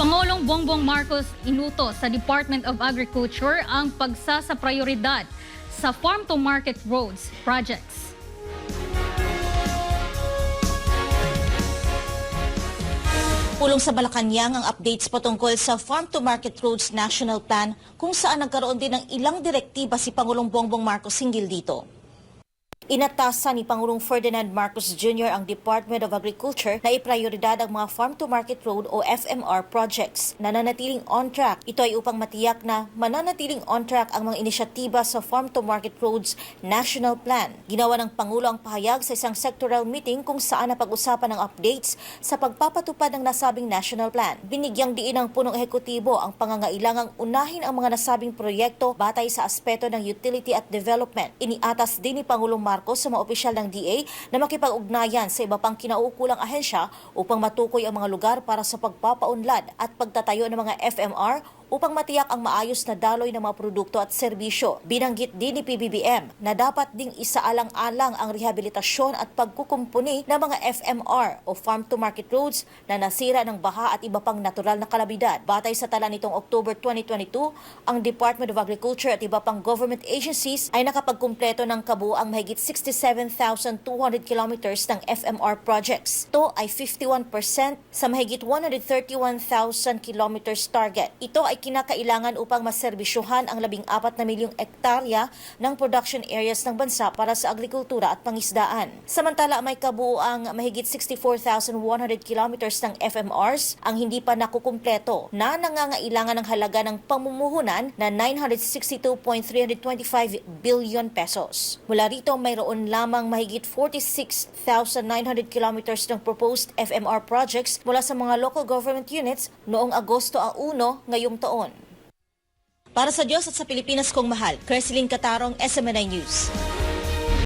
Pangulong Bongbong Marcos inuto sa Department of Agriculture ang pagsasa prioridad sa farm-to-market roads projects. Pulong sa Malacanang ang updates patungkol sa Farm to Market Roads National Plan kung saan nagkaroon din ng ilang direktiba si Pangulong Bongbong Marcos hinggil dito. Inatasan ni Pangulong Ferdinand Marcos Jr. ang Department of Agriculture na iprioridad ang mga Farm to Market Road o FMR projects na nanatiling on track. Ito ay upang matiyak na mananatiling on track ang mga inisyatiba sa Farm to Market Roads National Plan. Ginawa ng Pangulo ang pahayag sa isang sectoral meeting kung saan napag-usapan ng updates sa pagpapatupad ng nasabing national plan. Binigyang diin ng punong ehekutibo ang pangangailangang unahin ang mga nasabing proyekto batay sa aspeto ng utility at development. Iniatas din ni Pangulong Marcos sa mga opisyal ng DA na makipag-ugnayan sa iba pang kinaukulang ahensya upang matukoy ang mga lugar para sa pagpapaunlad at pagtatayo ng mga FMR upang matiyak ang maayos na daloy ng mga produkto at serbisyo. Binanggit din ni PBBM na dapat ding isaalang-alang ang rehabilitasyon at pagkukumpuni ng mga FMR o Farm to Market Roads na nasira ng baha at iba pang natural na kalamidad. Batay sa tala nitong October 2022, ang Department of Agriculture at iba pang government agencies ay nakapagkumpleto ng kabuang mahigit 67,200 kilometers ng FMR projects. Ito ay 51% sa mahigit 131,000 kilometers target. Ito ay kinakailangan upang maserbisyuhan ang 14 na milyong ektarya ng production areas ng bansa para sa agrikultura at pangisdaan. Samantala may kabuuang mahigit 64,100 kilometers ng FMRs ang hindi pa nakukumpleto na nangangailangan ng halaga ng pamumuhunan na 962.325 billion pesos. Mula rito mayroon lamang mahigit 46,900 kilometers ng proposed FMR projects mula sa mga local government units noong Agosto a 1 ngayong taon. Para sa Diyos at sa Pilipinas kong mahal, Creseline Catarong, SMNI News.